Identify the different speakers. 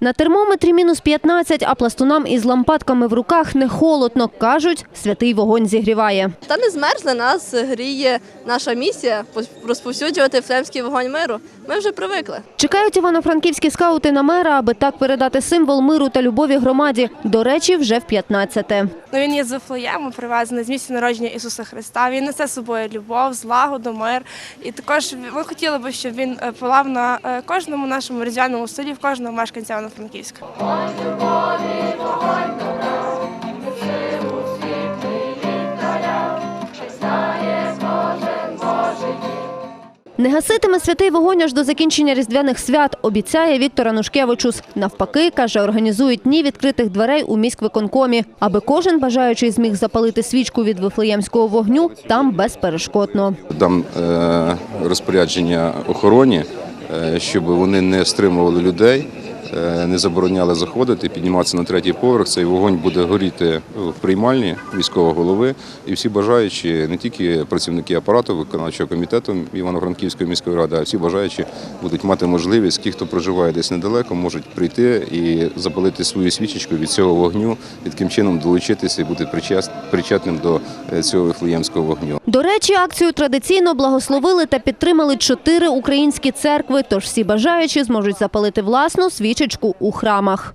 Speaker 1: На термометрі мінус 15, а пластунам із лампадками в руках не холодно. Кажуть, святий вогонь зігріває.
Speaker 2: Та не змерзли нас, гріє наша місія розповсюджувати флемський вогонь миру. Ми вже привикли.
Speaker 1: Чекають івано-франківські скаути на мера, аби так передати символ миру та любові громаді. До речі, вже в 15-те.
Speaker 3: Ну, він є з Вифлеєму, привезений з місця народження Ісуса Христа. Він несе з собою любов, злагоду, мир. І також ми хотіли б, щоб він е, палав на е, кожному нашому різдвяному столі, в кожного мешканця Івано-Франківська.
Speaker 1: Не гаситиме святий вогонь аж до закінчення різдвяних свят, обіцяє Віктор Анушкевичус. Навпаки, каже, організують дні відкритих дверей у міськвиконкомі, аби кожен бажаючий зміг запалити свічку від вифлеємського вогню там безперешкодно.
Speaker 4: Дам е, розпорядження охороні, е, щоб вони не стримували людей, не забороняли заходити, підніматися на третій поверх. Цей вогонь буде горіти в приймальні військового голови. І всі бажаючі, не тільки працівники апарату виконавчого комітету Івано-Франківської міської ради, а всі бажаючі будуть мати можливість, ті, хто проживає десь недалеко, можуть прийти і запалити свою свічечку від цього вогню, і таким чином долучитися і бути причетним до е, цього вифлеємського вогню.
Speaker 1: До речі, акцію традиційно благословили та підтримали чотири українські церкви, тож всі бажаючі зможуть запалити власну свічечку у храмах.